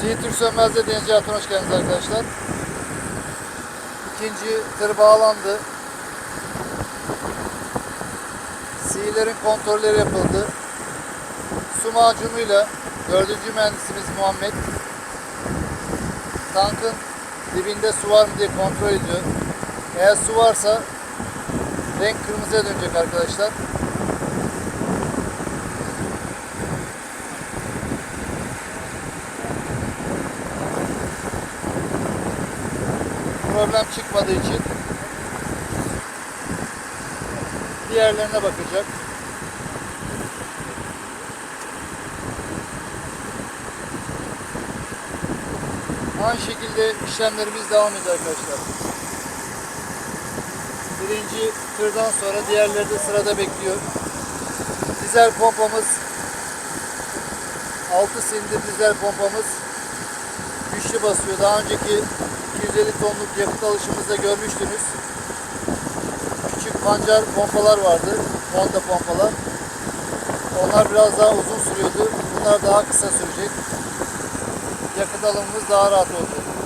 Siirt Türk Sönmez'de Denizci Hatun hoş geldiniz arkadaşlar. İkinci tır bağlandı. Sihilerin kontrolleri yapıldı. Su macunuyla dördüncü mühendisimiz Muhammed tankın dibinde su var mı diye kontrol ediyor. Eğer su varsa renk kırmızıya dönecek arkadaşlar. Problem çıkmadığı için diğerlerine bakacak. Aynı şekilde işlemlerimiz devam ediyor arkadaşlar. Birinci tırdan sonra diğerleri de sırada bekliyor. Dizel pompamız 6 silindir dizel pompamız güçlü basıyor. Daha önceki 250 tonluk yakıt alışımızda görmüştünüz. Küçük pancar pompalar vardı. Honda pompalar. Onlar biraz daha uzun sürüyordu. Bunlar daha kısa sürecek. Yakıt alımımız daha rahat olacak.